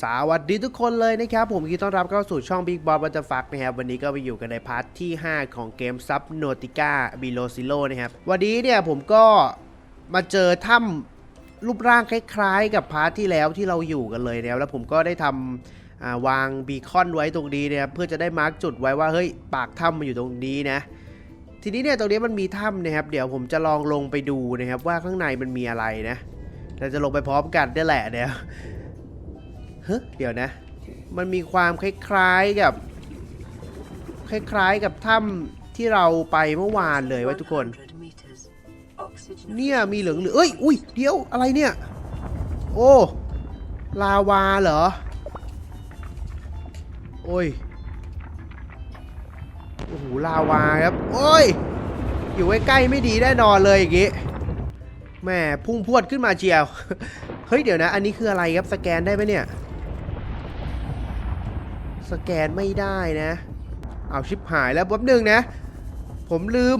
สวัสดีทุกคนเลยนะครับ ผมยินดีต้อนรับเข้าสู่ช่อง Big Boss What the Fuck นะครับ วันนี้ก็ไปอยู่กันในพาร์ทที่ 5 ของเกม Subnautica Below Zero นะครับ วันนี้เนี่ยผมก็มาเจอถ้ำรูปร่างคล้ายๆ กับพาร์ทที่แล้วที่เราอยู่กันเลยนะครับแล้วผมก็ได้ทำวางบีคอนไว้ตรงนี้นะครับเพื่อจะได้มาร์กจุดไว้ว่าเฮ้ยปากถ้ำมันอยู่ตรงนี้นะ ทีนี้เนี่ยตรงนี้มันมีถ้ำนะครับ เดี๋ยวผมจะลองลงไปดูนะครับว่าข้างในมันมีอะไรนะเราจะลงไปพร้อมกันได้แหละเดี๋ยว เฮ้ยเดี๋ยวนะ มันมีความคล้ายๆกับ คล้ายๆกับถ้ำที่เราไปเมื่อวานเลยไว้ยทุกคน เนี่ยมีเหลืองเหลืองเอ้ย อุ้ย เดี๋ยวอะไรเนี่ย โอ้ ลาวาเหรอ โอ้ย โอ้โห ลาวาครับ โอ้ย อยู่ใกล้ๆไม่ดีแน่นอนเลยอย่างงี้แหม่พุ่งพรวดขึ้นมาเจียว เฮ้ย เดี๋ยวนะ อันนี้คืออะไรครับ สแกนได้ไหมเนี่ย สแกนไม่ได้นะ เอาชิปหายแล้วแป๊บหนึงนะ ผมลืม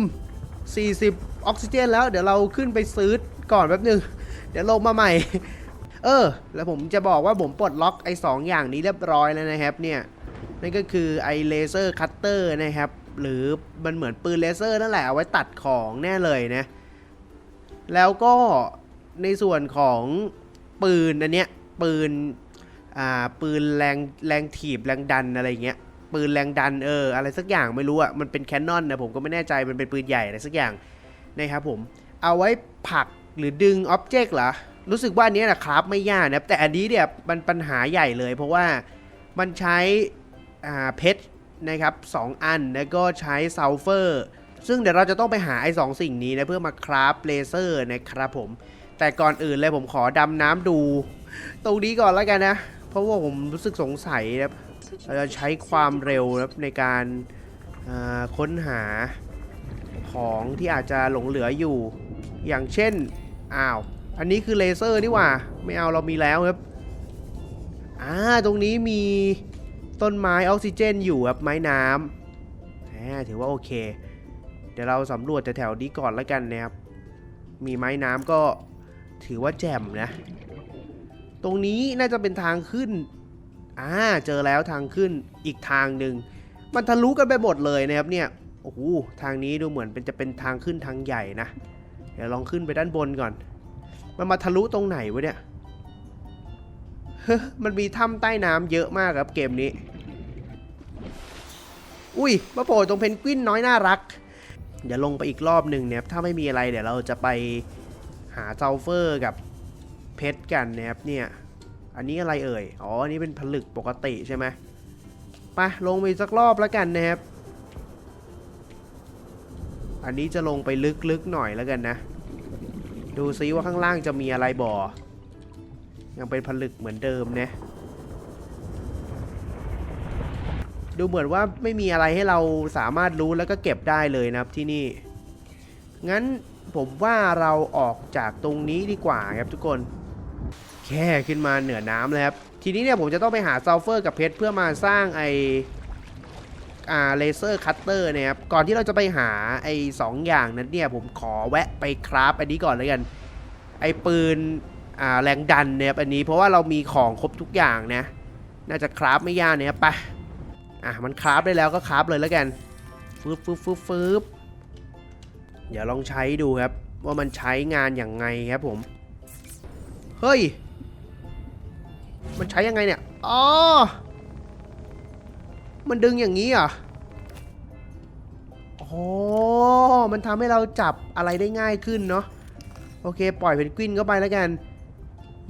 40 ออกซิเจนแล้ว เดี๋ยวเราขึ้นไปซื้อก่อนแป๊บหนึง เดี๋ยวลงมาใหม่ เออ แล้วผมจะบอกว่าผมปลดล็อกไอ้สองอย่างนี้เรียบร้อยแล้วนะครับเนี่ยนั่นก็คือไอ้เลเซอร์คัตเตอร์นะครับ หรือมันเหมือนปืนเลเซอร์นั่นแหละเอาไว้ตัดของแน่เลยนะ แล้วก็ในส่วนของปืนอันเนี้ยปืน อ่าปืนแรงแรงถีบแรงดันอะไรเงี้ยปืนแรงดันเอออะไรสักอย่างไม่รู้อะมันเป็นแคนนอนนะผมก็ไม่แน่ใจมันเป็นปืนใหญ่อะไรสักอย่างนะครับผมเอาไว้ผลักหรือดึงอ็อบเจกต์เหรอรู้สึกว่าอันนี้นะครับไม่ยากนะแต่อันนี้เนี่ยมันปัญหาใหญ่เลย เพราะว่ามันใช้อ่าเพชรนะครับสองอันแล้วก็ใช้ซัลเฟอร์ซึ่งเดี๋ยวเราจะต้องไปหาไอ้สองสิ่งนี้นะเพื่อมาคราฟเลเซอร์นะครับผม แต่ก่อนอื่นเลยผมขอดำน้ำดู ตรงนี้ก่อนแล้วกันนะ ราะว่าผมรู้สึกสงสัยนะครับเราจะใช้ความเร็วนะครับในการค้นหาของที่อาจจะหลงเหลืออยู่ อย่างเช่นอ้าวอันนี้คือเลเซอร์นี่หว่า ไม่เอาเรามีแล้วครับอ่าตรงนี้มีต้นไม้ออกซิเจนอยู่ครับไม้น้ำแหมถือว่าโอเค เดี๋ยวเราสำรวจแถวๆนี้ก่อนแล้วกันนะครับมีไม้น้ำก็ถือว่าแจ่มนะ ตรงนี้น่าจะเป็นทางขึ้น อ่า เจอแล้วทางขึ้นอีกทางหนึ่ง มันทะลุกันไปหมดเลยนะครับเนี่ย โอ้โห ทางนี้ดูเหมือนเป็นจะเป็นทางขึ้นทางใหญ่นะ เดี๋ยวลองขึ้นไปด้านบนก่อน มันมาทะลุตรงไหนวะเนี่ย เฮ้มันมีถ้ำใต้น้ำเยอะมากครับเกมนี้ อุ้ย มาโผล่ตรงเพนกวินน้อยน่ารัก เดี๋ยวลงไปอีกรอบหนึ่งเนี่ย ถ้าไม่มีอะไรเดี๋ยวเราจะไปหาเซัลเฟอร์กับ เพชรกันนะครับเนี่ย อันนี้อะไรเอ่ย อ๋อ อันนี้เป็นผลึกปกติใช่ไหมไปลงไปสักรอบแล้วกันนะครับ อันนี้จะลงไปลึกๆหน่อยแล้วกันนะ ดูซิว่าข้างล่างจะมีอะไรบ่อ ยังเป็นผลึกเหมือนเดิมนะ ดูเหมือนว่าไม่มีอะไรให้เราสามารถรู้แล้วก็เก็บได้เลยนะครับที่นี่ งั้นผมว่าเราออกจากตรงนี้ดีกว่าครับทุกคน แค่ขึ้นมาเหนือน้ำเลยครับ ทีนี้เนี่ยผมจะต้องไปหาซัลเฟอร์กับเพชรเพื่อมาสร้างไออ่าเลเซอร์คัตเตอร์นะครับ ก่อนที่เราจะไปหาไอสองอย่างนั้นเนี่ยผมขอแวะไปคราฟอันนี้ก่อนเลยกัน ไอปืนอ่าแรงดันเนี่ยอันนี้เพราะว่าเรามีของครบทุกอย่างนะ น่าจะคราฟไม่ยากเนี่ยไปอะมันคราฟได้แล้วก็คราฟเลยแล้วกันฟึบฟึบฟึบฟึบเดี๋ยวลองใช้ดูครับ ว่ามันใช้งานอย่างไงครับผม เฮ้ย มันใช้ยังไงเนี่ย อ๋อ มันดึงอย่างนี้อะอ๋อ มันทำให้เราจับอะไรได้ง่ายขึ้นเนาะ โอเค ปล่อยเพนกวินเข้าไปแล้วกัน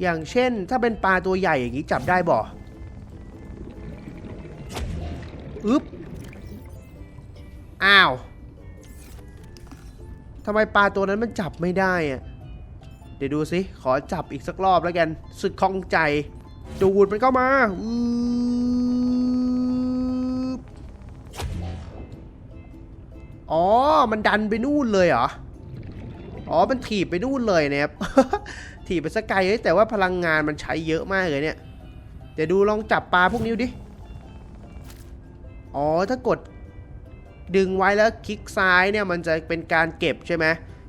อย่างเช่น ถ้าเป็นปลาตัวใหญ่อย่างนี้จับได้บ่อึ๊บ อ้าวทำไมปลาตัวนั้นมันจับไม่ได้อะ เดี๋ยวดูสิ ขอจับอีกสักรอบแล้วกันสึกคล่องใจ ดูดมันเข้ามาอ๋อ มันดันไปนู่นเลยเหรอ อ๋อ มันถีบไปนู่นเลยนะครับ ถีบไปสกไกลเฮ้ยแต่ว่าพลังงานมันใช้เยอะมากเลยเนี่ย เดี๋ยวดูลองจับปลาพวกนี้ดิ อ๋อ ถ้ากดดึงไว้แล้วคลิกซ้ายเนี่ยมันจะเป็นการเก็บใช่ไหม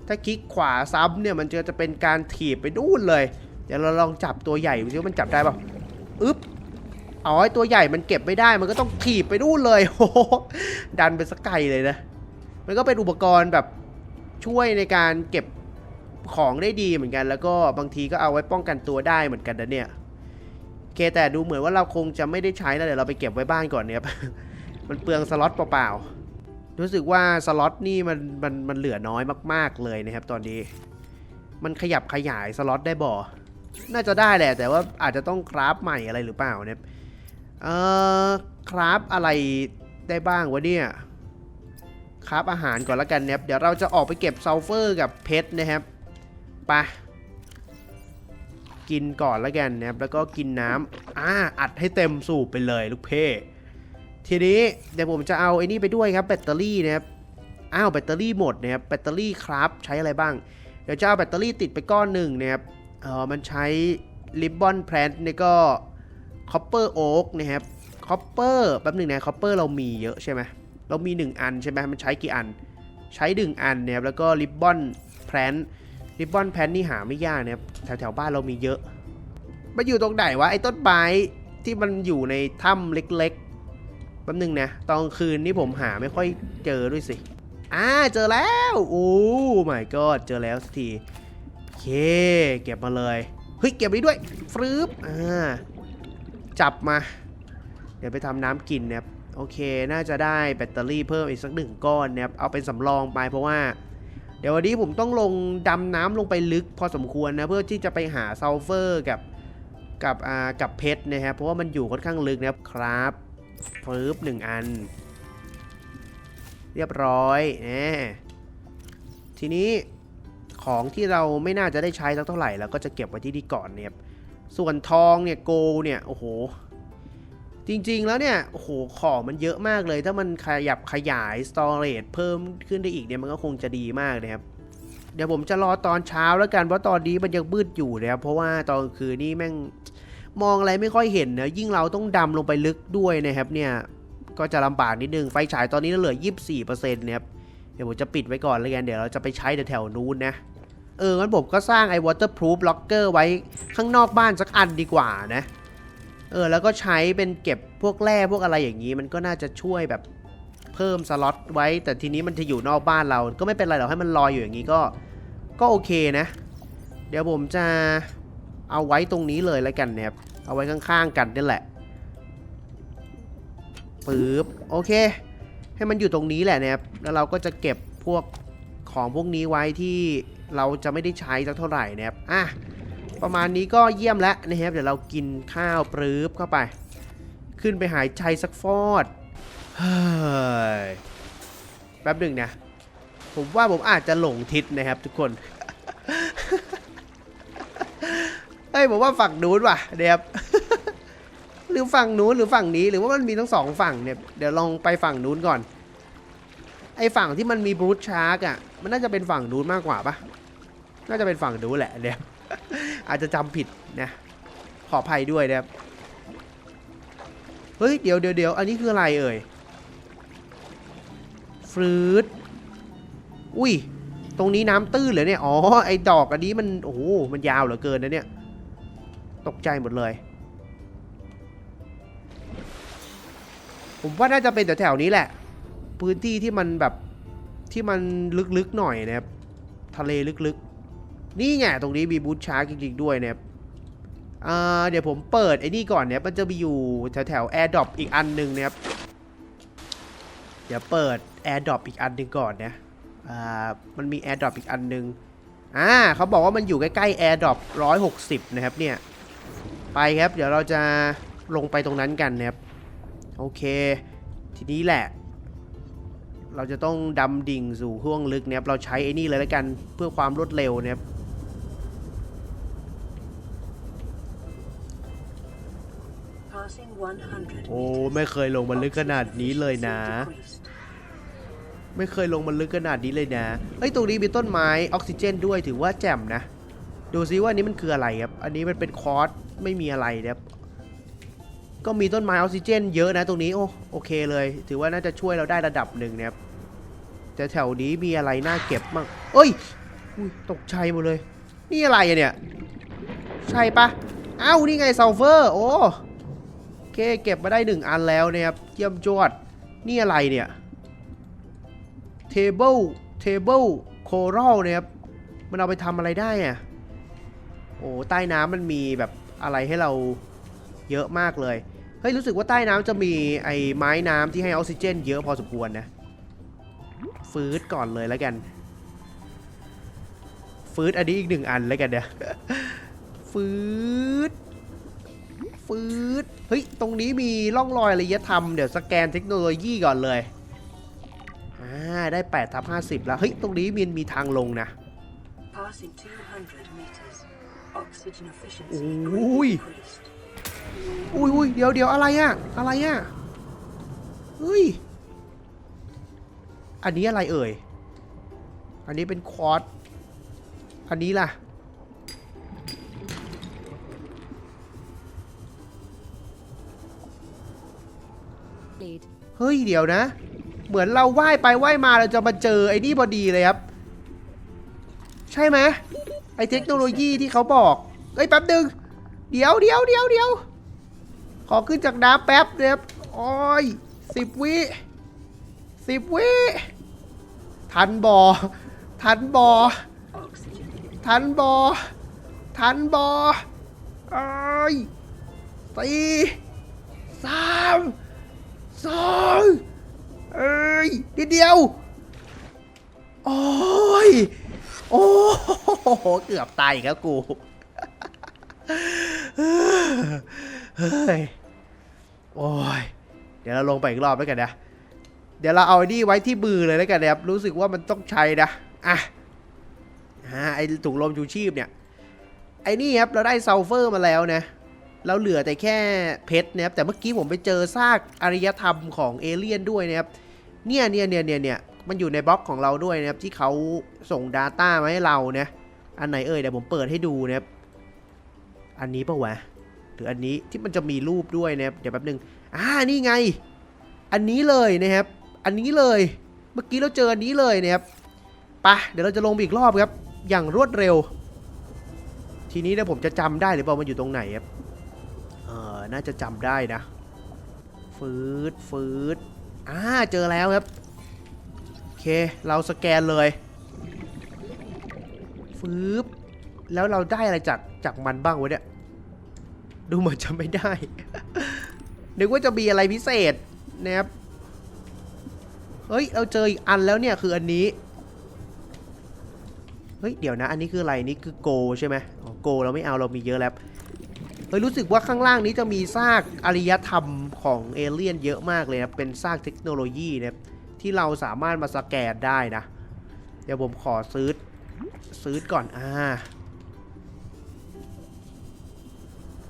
ถ้าคลิกขวาซ้ำเนี่ยมันจะจะเป็นการถีบไปนู่นเลย เดี๋ยวเราลองจับตัวใหญ่ดูซิว่ามันจับได้เปล่าอึ๊บอ๋อตัวใหญ่มันเก็บไม่ได้มันก็ต้องถีบไปนู่นเลยโอ้โหดันไปสักไกลเลยนะ มันก็เป็นอุปกรณ์แบบช่วยในการเก็บของได้ดีเหมือนกัน แล้วก็บางทีก็เอาไว้ป้องกันตัวได้เหมือนกันนะเนี่ยโอเคแต่ดูเหมือนว่าเราคงจะไม่ได้ใช้แล้วเดี๋ยวเราไปเก็บไว้บ้านก่อนเนี่ยมันเปลืองสล็อตเปล่าๆ รู้สึกว่าสล็อตนี่มันมันมันเหลือน้อยมาก ๆเลยนะครับ ตอนนี้ มันขยับขยายสล็อตได้บ่น่าจะได้แหละแต่ว่าอาจจะต้องคราฟใหม่อะไรหรือเปล่าเนี่ยเอ่อคราฟอะไรได้บ้างวะเนี่ยคราฟอาหารก่อนละกันเนะครับเดี๋ยวเราจะออกไปเก็บซัลเฟอร์กับเพชรนะครับไปกินก่อนละกันนะครับแล้วก็กินน้ำอ่าอัดให้เต็มสูบไปเลยลูกเพ่ ทีนี้เดี๋ยวผมจะเอาไอ้นี่ไปด้วยครับแบตเตอรี่นะครับ อ้าวแบตเตอรี่หมดนะครับแบตเตอรี่ครับใช้อะไรบ้าง เดี๋ยวจะเอาแบตเตอรี่ติดไปก้อนหนึ่งนะครับ เออมันใช้ริบบอนแพลนนี่ก็คอปเปอร์โอ๊กนะครับคอปเปอร์แป๊บหนึ่งนะคอปเปอร์เรามีเยอะใช่ไหมเรามี 1 อันใช่ไหมมันใช้กี่อัน ใช้1อันเนี่ยแล้วก็ริบบอนแพลนริบบอนแพลนนี่หาไม่ยากนะครับแถวแถวๆบ้านเรามีเยอะ มันอยู่ตรงไหนวะไอ้ต้นไม้ที่มันอยู่ในถ้ำเล็ก ป๊บนึงนะ ตอนคืนนี่ผมหาไม่ค่อยเจอด้วยสิ อ่า เจอแล้ว โอ้ my god เจอแล้วสักทีโอเค เก็บมาเลย เฮ้ย เก็บนี้ด้วย ฟรึบอ่า จับมา เดี๋ยวไปทำน้ำกินนะครับ โอเค น่าจะได้แบตเตอรี่เพิ่มอีกสักหนึ่งก้อนนะครับ เอาเป็นสำรองไปเพราะว่า เดี๋ยววันนี้ผมต้องลงดำน้ำลงไปลึกพอสมควรนะ เพื่อที่จะไปหาซัลเฟอร์กับกับอ่ากับเพชรนะครับ เพราะว่ามันอยู่ค่อนข้างลึกนะครับ ฟรึบหนึ่งอัน เรียบร้อยแหมทีนี้ของที่เราไม่น่าจะได้ใช้สักเท่าไหร่เราก็จะเก็บไว้ที่นี่ก่อนเนี่ยส่วนทองเนี่ยโกเนี่ย โอ้โห จริงๆแล้วเนี่ย โอ้โห ของมันเยอะมากเลย ถ้ามันขยับขยาย storage เพิ่มขึ้นได้อีกเนี่ย มันก็คงจะดีมากนะครับ เดี๋ยวผมจะรอตอนเช้าแล้วกัน เพราะตอนนี้มันยังมืดอยู่นะครับ เพราะว่าตอนคืนนี่แม่ง มองอะไรไม่ค่อยเห็นนะยิ่งเราต้องดำลงไปลึกด้วยนะครับเนี่ยก็จะลำบากนิดนึงไฟฉายตอนนี้เหลือ 24%นะครับเดี๋ยวผมจะปิดไว้ก่อนเลยกันเดี๋ยวเราจะไปใช้แถวๆนู้นนะเอองั้นผมก็สร้างไอ้ waterproof locker ไว้ข้างนอกบ้านสักอันดีกว่านะ เออแล้วก็ใช้เป็นเก็บพวกแร่พวกอะไรอย่างนี้ มันก็น่าจะช่วยแบบเพิ่มสล็อตไว้ แต่ทีนี้มันจะอยู่นอกบ้านเรา ก็ไม่เป็นไรหรอกให้มันลอยอยู่อย่างนี้ก็ ก็โอเคนะ เดี๋ยวผมจะ เอาไว้ตรงนี้เลยแล้วกันนะครับ เอาไว้ข้างๆกันนี่แหละปึ๊บโอเค ให้มันอยู่ตรงนี้แหละนะครับ แล้วเราก็จะเก็บพวกของพวกนี้ไว้ที่เราจะไม่ได้ใช้สักเท่าไหร่นะครับ อะ ประมาณนี้ก็เยี่ยมแล้วนะครับ เดี๋ยวเรากินข้าวปรื๊บเข้าไป ขึ้นไปหายใจสักฟอด เฮ้ย แป๊บหนึ่งนะ ผมว่าผมอาจจะหลงทิศนะครับทุกคน ผมว่าฝั่งนู้นว่ะเดี๋ยวหรือฝั่งนู้นหรือฝั่งนี้หรือว่ามันมีทั้งสองฝั่งเนี่ยเดี๋ยวลองไปฝั่งนู้นก่อน ไอฝั่งที่มันมีบรูทชาร์กอะ มันน่าจะเป็นฝั่งนู้นมากกว่าปะน่าจะเป็นฝั่งนู้นแหละเนี่ยอาจจะจำผิดนะขออภัยด้วยนะครับเฮ้ยเดี๋ยวเดี๋ยวเดี๋ยวอันนี้คืออะไรเอ่ยฟรุตอุ้ยตรงนี้น้ำตื้นเหรอเนี่ย อ๋อ ไอ้ดอกอันนี้มัน โอ้โห มันยาวเหลือเกินนะเนี่ย ตกใจหมดเลย ผมว่าน่าจะเป็นแถวๆนี้แหละ พื้นที่ที่มันแบบที่มันลึกๆหน่อยนะครับทะเลลึกๆ นี่ไงตรงนี้มีบูธชาร์กจริงๆด้วยนะครับอ่าเดี๋ยวผมเปิดไอ้นี่ก่อนเนี่ยมันจะมีอยู่แถวๆแอร์ดรอปอีกอันหนึ่งนะครับ เดี๋ยวเปิดแอร์ดรอปอีกอันหนึ่งก่อนนะอ่ามันมีแอร์ดรอปอีกอันหนึ่งอ่าเขาบอกว่ามันอยู่ใกล้ๆแอร์ดรอปร้อยหกสิบนะครับเนี่ย ไปครับ เดี๋ยวเราจะลงไปตรงนั้นกันนะครับ โอเค ทีนี้แหละ เราจะต้องดำดิ่งสู่ห้วงลึกนะครับ เราใช้ไอ้นี่เลยแล้วกันเพื่อความรวดเร็วนะครับ Passing 100โอ้ meters. ไม่เคยลงมาลึกขนาดนี้เลยนะ Decreased. ไม่เคยลงมาลึกขนาดนี้เลยนะเอ้ยตรงนี้มีต้นไม้ออกซิเจนด้วยถือว่าแจ่มนะ ดูซิว่าอันนี้มันคืออะไรครับ อันนี้มันเป็นคอร์สไม่มีอะไรนะครับ ก็มีต้นไม้ออกซิเจน เยอะนะตรงนี้ โอ้โอเคเลย ถือว่าน่าจะช่วยเราได้ระดับหนึ่งนะครับ แต่แถวนี้มีอะไรน่าเก็บบ้างเอ้ยอุ๊ยตกใจหมดเลย นี่อะไรอะเนี่ย ใช่ปะเอ้า นี่ไงซัลเฟอร์ โอ้โอเคเก็บมาได้หนึ่งอันแล้วนะครับ เยี่ยมจวด นี่อะไรเนี่ย table table coral นะครับ มันเอาไปทำอะไรได้อะ โอ้ใต้น้ำมันมีแบบอะไรให้เราเยอะมากเลย เฮ้ยรู้สึกว่าใต้น้ำจะมีไอ้ไม้น้ำที่ให้ออกซิเจน เยอะพอสมควรนะ ฟืดก่อนเลยแล้วกัน ฟืดอันนี้อีกหนึ่งอันแล้วกันเนี่ยฟืดฟืดเฮ้ย ตรงนี้มีร่องรอยอารยธรรม เดี๋ยวสแกนเทคโนโลยีก่อนเลย อ่า ได้8ทับ50 แล้ว เฮ้ย ตรงนี้มันมีทางลงนะ Passing 200. Oxygen efficiency Ui. greatly increased. อุ้ยอุ้ยเดี๋ยวเดี๋ยวอะไรอะอะไรอะเฮ้ย อันนี้อะไรเอ่ย อันนี้เป็นควอตอันนี้ล่ะ Lead. เฮ้ย เดี๋ยวนะ เหมือนเราว่ายไปว่ายมาเราจะมาเจอไอ้นี่พอดีเลยครับ ใช่ไหม ไอเทคโนโลยีที่เขาบอกเอ้ยแป๊บหนึ่งเดี๋ยวเดี๋ยวเดี๋ยวเดี๋ยวขอขึ้นจากน้ำแป๊บเดียวโอ้ยสิบวิสิบวิทันบอทันบอทันบอทันบอเอ้ยสี่สามสองเอ้ยนิดเดียว โอ้ย โอ้โหเกือบตายอีกแล้วกู เฮ้ย โอ้ย เดี๋ยวเราลงไปอีกรอบแล้วกันนะ เดี๋ยวเราเอาไอ้นี่ไว้ที่มือเลยแล้วกันนะครับ รู้สึกว่ามันต้องใช้นะ อะอ่าไอถุงลมชูชีพเนี่ย ไอ้นี่ครับ เราได้ซัลเฟอร์มาแล้วนะ เราเหลือแต่แค่เพชรนะครับ แต่เมื่อกี้ผมไปเจอซากอารยธรรมของเอเลี่ยนด้วยนะครับ เนี่ยเนี่ยเนี่ยเนี่ยเนี่ย มันอยู่ในบล็อกของเราด้วยนะครับที่เขาส่ง Data มาให้เรานะอันไหนเอ่ยเดี๋ยวผมเปิดให้ดูนะครับอันนี้ปะวะหรืออันนี้ที่มันจะมีรูปด้วยนะครับเดี๋ยวแป๊บนึงอ่านี่ไง อันนี้เลยนะครับ อันนี้เลยเมื่อกี้เราเจออันนี้เลยนะครับปะเดี๋ยวเราจะลงอีกรอบครับ อย่างรวดเร็ว ทีนี้เนี่ยผมจะจำได้หรือเปล่ามันอยู่ตรงไหนครับเออน่าจะจำได้นะฟืดฟืดอ่าเจอแล้วครับ เคเราสแกนเลยฟืบแล้วเราได้อะไรจากจากมันบ้างวะเนี่ย ดูเหมือนจะไม่ได้ นึกว่าจะมีอะไรพิเศษนะครับเฮ้ย เราเจออีกอันแล้วเนี่ยคืออันนี้ เฮ้ย เดี๋ยวนะ อันนี้คืออะไร นี่คือโกใช่ไหมอ๋อโกเราไม่เอาเรามีเยอะแล้ว เฮ้ย รู้สึกว่าข้างล่างนี้จะมีซากอารยธรรมของเอเลี่ยนเยอะมากเลยนะ เป็นซากเทคโนโลยีนะครับ ที่เราสามารถมาสแกนได้นะ เดี๋ยวผมขอซื้อซื้อก่อนอ่า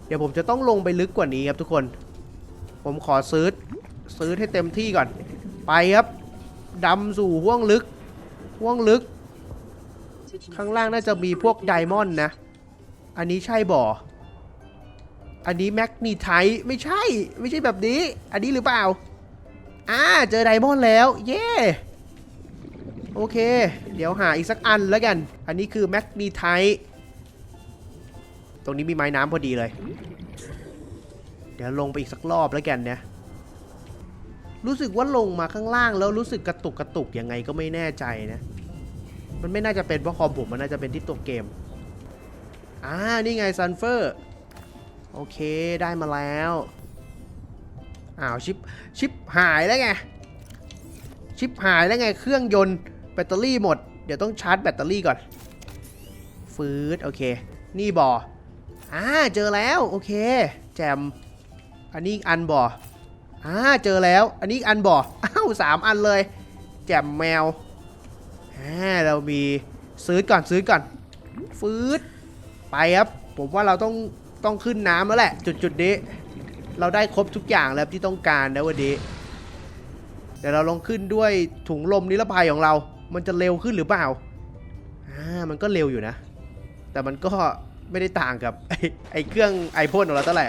เดี๋ยวผมจะต้องลงไปลึกกว่านี้ครับทุกคน ผมขอซื้อซื้อให้เต็มที่ก่อน ไปครับดำสู่ห้วงลึกห้วงลึก ข้างล่างน่าจะมีพวกไดมอนด์นะ อันนี้ใช่บ่อ อันนี้แมกนีไทไม่ใช่ ไม่ใช่แบบนี้ อันนี้หรือเปล่า อ่าเจอไดมอนด์แล้ว เย้โอเค เดี๋ยวหาอีกสักอันแล้วกัน อันนี้คือแมกนีไทตรงนี้มีไม้น้ำพอดีเลย เดี๋ยวลงไปอีกสักรอบแล้วกันนะรู้สึกว่าลงมาข้างล่างแล้วรู้สึกกระตุกกระตุกยังไงก็ไม่แน่ใจนะ มันไม่น่าจะเป็นเพราะคอมผมมันน่าจะเป็นที่ตัวเกม อ่า นี่ไงซันเฟอร์ โอเค ได้มาแล้ว อ้าวชิปชิปหายแล้วไง ชิปหายแล้วไงเครื่องยนต์แบตเตอรี่หมด เดี๋ยวต้องชาร์จแบตเตอรี่ก่อน ฟืดโอเค นี่บ่ออ่าเจอแล้วโอเค แจม อันนี้อันบ่ออ่าเจอแล้ว อันนี้อันบ่ออ้าวสามอันเลย แจมแมวอ่าเรามีซื้อก่อนซื้อก่อน ฟืดไปครับ ผมว่าเราต้องต้องขึ้นน้ำแล้วแหละ จุดจุดนี้ เราได้ครบทุกอย่างแล้วที่ต้องการนะวันนี้เดี๋ยวเราลองขึ้นด้วยถุงลมนิรภัยของเรา มันจะเร็วขึ้นหรือเปล่าอ่ามันก็เร็วอยู่นะ แต่มันก็ไม่ได้ต่างกับไอ้ไอเครื่องไอพ่นของเราเท่าไหร่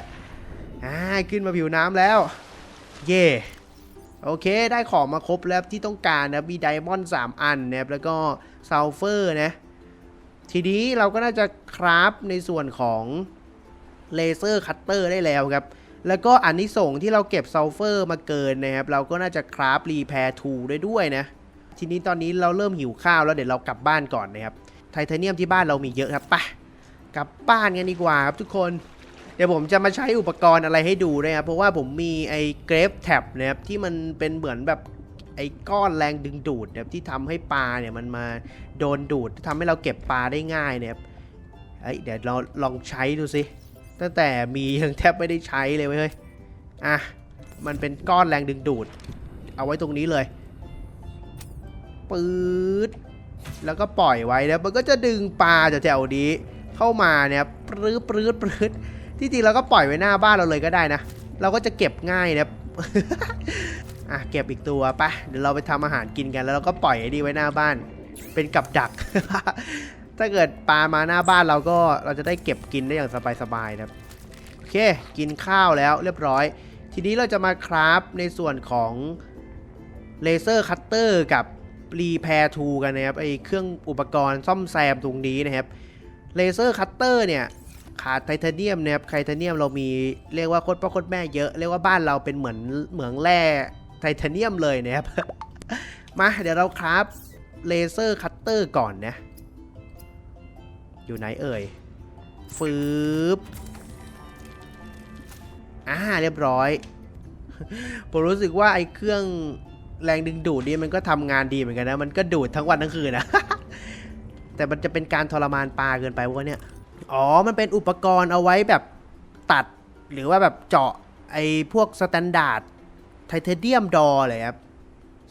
อ่าขึ้นมาผิวน้ำแล้ว เย่โอเค ได้ของมาครบแล้วที่ต้องการนะมีไดมอนด์3อันนะครับแล้วก็ซัลเฟอร์นะทีนี้เราก็น่าจะคราฟในส่วนของเลเซอร์คัตเตอร์ได้แล้วครับ แล้วก็อันนี้ส่งที่เราเก็บซัลเฟอร์มาเกินนะครับ เราก็น่าจะคราฟรีแพร์ทูได้ด้วยนะ ทีนี้ตอนนี้เราเริ่มหิวข้าวแล้วเดี๋ยวเรากลับบ้านก่อนนะครับ ไทเทเนียมที่บ้านเรามีเยอะครับไปกลับบ้านกันดีกว่าครับทุกคน เดี๋ยวผมจะมาใช้อุปกรณ์อะไรให้ดูนะครับ เพราะว่าผมมีไอ้เกรฟแท็บนะครับที่มันเป็นเหมือนแบบไอ้ก้อนแรงดึงดูดนะครับที่ทำให้ปลาเนี่ยมันมาโดนดูดทำให้เราเก็บปลาได้ง่ายนะครับเอ้ยเดี๋ยวเราลองใช้ดูสิ ตั้งแต่มียังแทบไม่ได้ใช้เลยเว้ยอะ มันเป็นก้อนแรงดึงดูด เอาไว้ตรงนี้เลยปื๊ดแล้วก็ปล่อยไว้แล้วมันก็จะดึงปลาจากแถวนี้เข้ามาเนี่ยปรื้ดปรื้ดปรื้ดที่จริงเราก็ปล่อยไว้หน้าบ้านเราเลยก็ได้นะ เราก็จะเก็บง่ายนะอะเก็บอีกตัวไปเดี๋ยวเราไปทำอาหารกินกันแล้วเราก็ปล่อยไอ้นี่ไว้หน้าบ้าน เป็นกับดัก ถ้าเกิดปลามาหน้าบ้านเราก็เราจะได้เก็บกินได้อย่างสบายๆนะครับโอเค กินข้าวแล้วเรียบร้อย ทีนี้เราจะมาคราฟในส่วนของเลเซอร์คัตเตอร์กับรีแพร์ทูกันนะครับไอเครื่องอุปกรณ์ซ่อมแซมตรงนี้นะครับเลเซอร์คัตเตอร์เนี่ยขาดไทเทเนียมนะครับไทเทเนียมเรามีเรียกว่าโคตรพ่อโคตรแม่เยอะเรียกว่าบ้านเราเป็นเหมือนเหมืองแร่ไทเทเนียมเลยนะครับมาเดี๋ยวเราคราฟเลเซอร์คัตเตอร์ก่อนนะ อยู่ไหนเอ่ยฟืบอ่าเรียบร้อย ผมรู้สึกว่าไอ้เครื่องแรงดึงดูดนี่มันก็ทำงานดีเหมือนกันนะ มันก็ดูดทั้งวันทั้งคืนนะ แต่มันจะเป็นการทรมานปลาเกินไปวะเนี่ย อ๋อ มันเป็นอุปกรณ์เอาไว้แบบตัดหรือว่าแบบเจาะไอ้พวกสแตนดาร์ดไทเทเนียมดอเลยครับ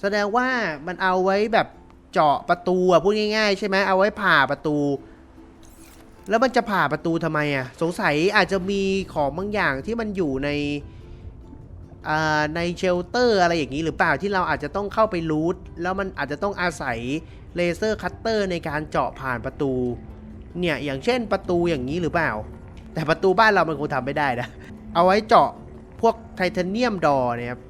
แสดงว่ามันเอาไว้แบบเจาะประตูอะพูดง่ายๆ ใช่ไหมเอาไว้ผ่าประตู แล้วมันจะผ่าประตูทำไมอะ สงสัยอาจจะมีของบางอย่างที่มันอยู่ในอ่าในเชลเตอร์อะไรอย่างนี้หรือเปล่าที่เราอาจจะต้องเข้าไปรูทแล้วมันอาจจะต้องอาศัยเลเซอร์คัตเตอร์ในการเจาะผ่านประตู เนี่ยอย่างเช่นประตูอย่างนี้หรือเปล่า แต่ประตูบ้านเรามันคงทำไม่ได้นะเอาไว้เจาะพวกไทเทเนียมดอเนี่ยครับ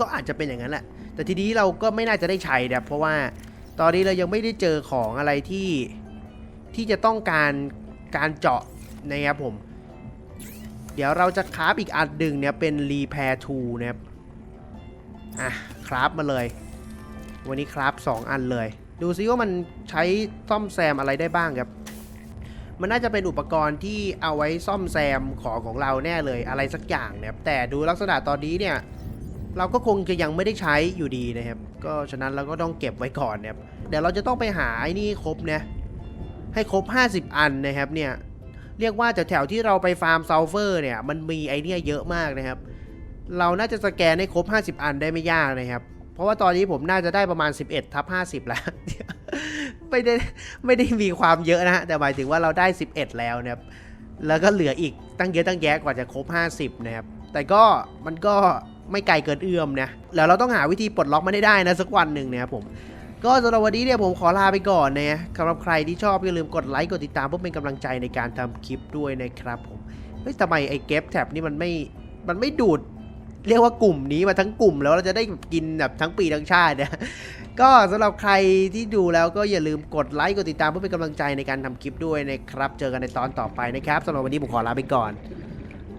ก็อาจจะเป็นอย่างนั้นแหละ แต่ทีนี้เราก็ไม่น่าจะได้ใช้นะเพราะว่าตอนนี้เรายังไม่ได้เจอของอะไรที่ ที่จะต้องการการเจาะนะครับผม เดี๋ยวเราจะคราฟอีกอันหนึ่งเนี่ยเป็น Repair t o o นะครับอะคราฟมาเลย วันนี้คราฟ2อันเลย ดูซิว่ามันใช้ซ่อมแซมอะไรได้บ้างครับ มันน่าจะเป็นอุปกรณ์ที่เอาไว้ซ่อมแซมของของเราแน่เลยอะไรสักอย่างนะครับแต่ดูลักษณะตอนนี้เนี่ยเราก็คงจะยังไม่ได้ใช้อยู่ดีนะครับ ก็ฉะนั้นเราก็ต้องเก็บไว้ก่อนเนะครับเดี๋ยวเราจะต้องไปหาไอ้นี่ครบเนะ ให้ครบ 50 อันนะครับเนี่ยเรียกว่าแถวๆที่เราไปฟาร์มซัลเฟอร์เนี่ยมันมีไอเนี่ยเยอะมากนะครับ เราน่าจะสแกนให้ครบ 50 อันได้ไม่ยากนะครับ เพราะว่าตอนนี้ผมน่าจะได้ประมาณ 11ทับ50 แล้วไม่ได้ไม่ได้มีความเยอะนะฮะแต่หมายถึงว่าเราได้ 11 แล้วนะครับแล้วก็เหลืออีกตั้งเยอะตั้งแยะกว่าจะครบ 50 นะครับ แต่ก็มันก็ไม่ไกลเกินเอื้อมนะแล้วเราต้องหาวิธีปลดล็อกมันให้ได้นะสักวันหนึ่งนะครับผม ก็สำหรับวันนี้เนี่ยผมขอลาไปก่อนนะสำหรับใครที่ชอบอย่าลืมกดไลค์กดติดตามเพื่อเป็นกำลังใจในการทำคลิปด้วยนะครับผมเฮ้ยทำไมไอ้เก็บแท็บนี่มันไม่มันไม่ดูดเรียกว่ากลุ่มนี้มาทั้งกลุ่มแล้วเราจะได้กินแบบทั้งปีทั้งชาตินี่ยก็สำหรับใครที่ดูแล้วก็อย่าลืมกดไลค์กดติดตามเพื่อเป็นกำลังใจในการทำคลิปด้วยนะครับ เจอกันในตอนต่อไปนะครับสำหรับวันนี้ผมขอลาไปก่อน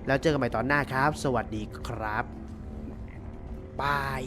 แล้วเจอกันใหม่ตอนหน้าครับ สวัสดีครับบาย